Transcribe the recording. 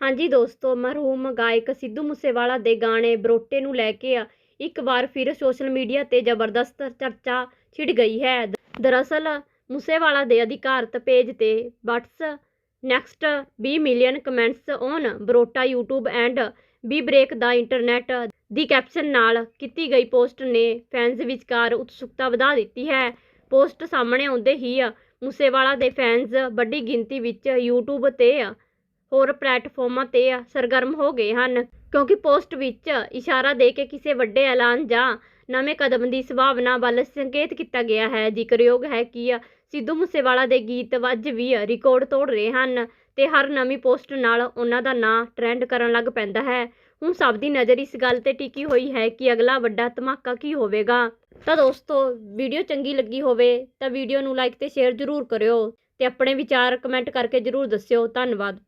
ਹਾਂਜੀ ਦੋਸਤੋ, ਮਰਹੂਮ ਗਾਇਕ ਸਿੱਧੂ ਮੂਸੇਵਾਲਾ ਦੇ ਗਾਣੇ ਬਰੋਟੇ ਨੂੰ ਲੈ ਕੇ ਇੱਕ ਵਾਰ ਫਿਰ ਸੋਸ਼ਲ ਮੀਡੀਆ ਤੇ ਜ਼ਬਰਦਸਤ ਚਰਚਾ ਛਿੜ ਗਈ ਹੈ। ਦਰਅਸਲ, ਮੂਸੇਵਾਲਾ ਦੇ ਅਧਿਕਾਰਤ ਪੇਜ ਤੇ what's next 20 million comments on Barota, YouTube and be break ਦਾ ਇੰਟਰਨੈਟ ਦੀ ਕੈਪਸ਼ਨ ਨਾਲ ਕੀਤੀ ਗਈ ਪੋਸਟ ਨੇ ਫੈਨਸ ਵਿਚਕਾਰ ਉਤਸੁਕਤਾ ਵਧਾ ਦਿੱਤੀ ਹੈ। ਪੋਸਟ ਸਾਹਮਣੇ ਆਉਂਦੇ ਹੀ ਮੂਸੇਵਾਲਾ ਦੇ ਫੈਨਸ ਵੱਡੀ ਗਿਣਤੀ ਵਿੱਚ YouTube ਤੇ ਹੋਰ ਪਲੇਟਫਾਰਮਾਂ ਤੇ ਸਰਗਰਮ ਹੋ ਗਏ ਹਨ। ਕਿਉਂਕਿ ਪੋਸਟ ਵਿੱਚ ਇਸ਼ਾਰਾ ਦੇ ਕੇ ਕਿਸੇ ਵੱਡੇ ਐਲਾਨ ਜਾਂ ਨਵੇਂ ਕਦਮ ਦੀ ਸੰਭਾਵਨਾ ਵੱਲ ਸੰਕੇਤ ਕੀਤਾ ਗਿਆ ਹੈ। ਜ਼ਿਕਰਯੋਗ ਹੈ ਕਿ ਸਿੱਧੂ ਮੂਸੇਵਾਲਾ ਦੇ ਗੀਤ ਅੱਜ ਵੀ ਰਿਕਾਰਡ ਤੋੜ ਰਹੇ ਹਨ ਤੇ ਹਰ ਨਵੀਂ ਪੋਸਟ ਨਾਲ ਉਹਨਾਂ ਦਾ ਨਾਂ ਟ੍ਰੈਂਡ ਕਰਨ ਲੱਗ ਪੈਂਦਾ ਹੈ। ਹੁਣ ਸਭ ਦੀ ਨਜ਼ਰ ਇਸ ਗੱਲ ਤੇ ਟਿਕੀ ਹੋਈ ਹੈ ਕਿ ਅਗਲਾ ਵੱਡਾ ਧਮਾਕਾ ਕੀ ਹੋਵੇਗਾ। ਤਾਂ ਦੋਸਤੋ, ਵੀਡੀਓ ਚੰਗੀ ਲੱਗੀ ਹੋਵੇ ਤਾਂ ਵੀਡੀਓ ਨੂੰ ਲਾਈਕ ਤੇ ਸ਼ੇਅਰ ਜ਼ਰੂਰ ਕਰਿਓ ਤੇ ਆਪਣੇ ਵਿਚਾਰ ਕਮੈਂਟ ਕਰਕੇ ਜ਼ਰੂਰ ਦੱਸਿਓ। ਧੰਨਵਾਦ।